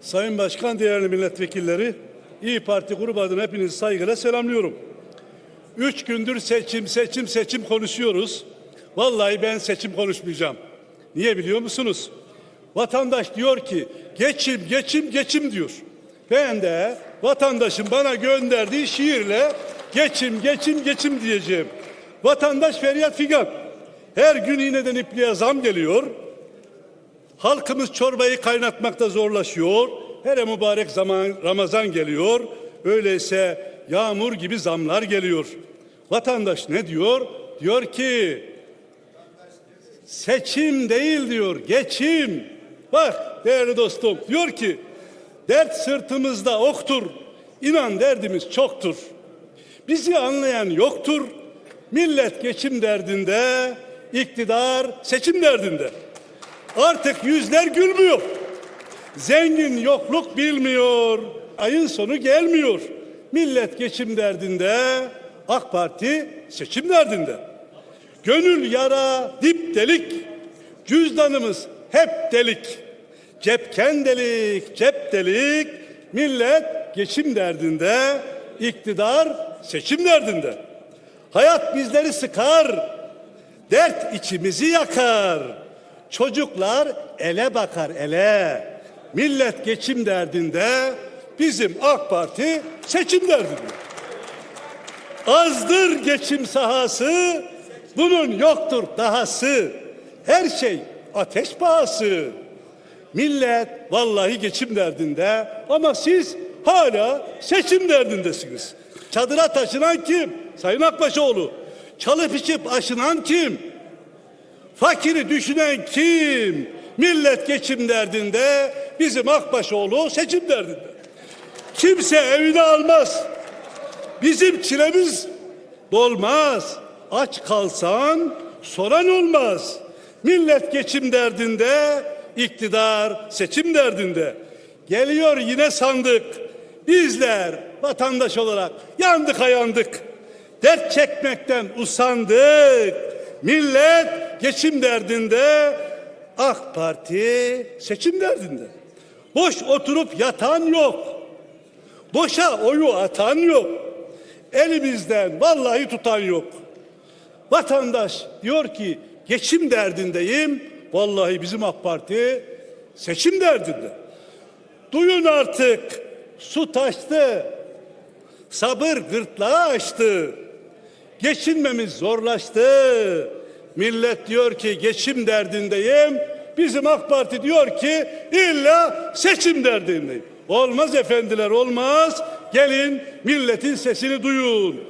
Sayın Başkan, değerli milletvekilleri, İyi Parti grubu adına hepinizi saygıyla selamlıyorum. Üç gündür seçim, seçim, seçim konuşuyoruz. Vallahi ben seçim konuşmayacağım. Niye biliyor musunuz? Vatandaş diyor ki geçim, geçim, geçim diyor. Ben de vatandaşın bana gönderdiği şiirle geçim, geçim, geçim diyeceğim. Vatandaş feryat figan. Her gün iğneden ipliğe zam geliyor. Halkımız çorbayı kaynatmakta zorlaşıyor. Hele mübarek zaman Ramazan geliyor. Öyleyse yağmur gibi zamlar geliyor. Vatandaş ne diyor? Diyor ki seçim değil diyor, geçim. Bak değerli dostum diyor ki dert sırtımızda oktur. İnan derdimiz çoktur. Bizi anlayan yoktur. Millet geçim derdinde, iktidar seçim derdinde. Artık yüzler gülmüyor. Zengin yokluk bilmiyor. Ayın sonu gelmiyor. Millet geçim derdinde, AK Parti seçim derdinde. Gönül yara dip delik, cüzdanımız hep delik. Cepken delik, cep delik, millet geçim derdinde, iktidar seçim derdinde. Hayat bizleri sıkar, dert içimizi yakar. Çocuklar ele bakar ele. Millet geçim derdinde, bizim AK Parti seçim derdinde. Azdır geçim sahası, bunun yoktur dahası. Her şey ateş pahası. Millet vallahi geçim derdinde ama siz hala seçim derdindesiniz. Çadıra taşınan kim? Sayın Akbaşoğlu. Çalıp içip aşınan kim? Fakiri düşünen kim? Millet geçim derdinde, bizim Akbaşoğlu seçim derdinde. Kimse evine almaz. Bizim çilemiz dolmaz. Aç kalsan soran olmaz. Millet geçim derdinde, iktidar seçim derdinde. Geliyor yine sandık. Bizler vatandaş olarak yandık ayandık. Dert çekmekten usandık. Millet geçim derdinde, AK Parti seçim derdinde. Boş oturup yatan yok. Boşa oyu atan yok. Elimizden vallahi tutan yok. Vatandaş diyor ki geçim derdindeyim. Vallahi bizim AK Parti seçim derdinde. Duyun artık su taştı. Sabır gırtlağı açtı. Geçinmemiz zorlaştı. Millet diyor ki geçim derdindeyim. Bizim AK Parti diyor ki illa seçim derdindeyim. Olmaz efendiler olmaz. Gelin milletin sesini duyun.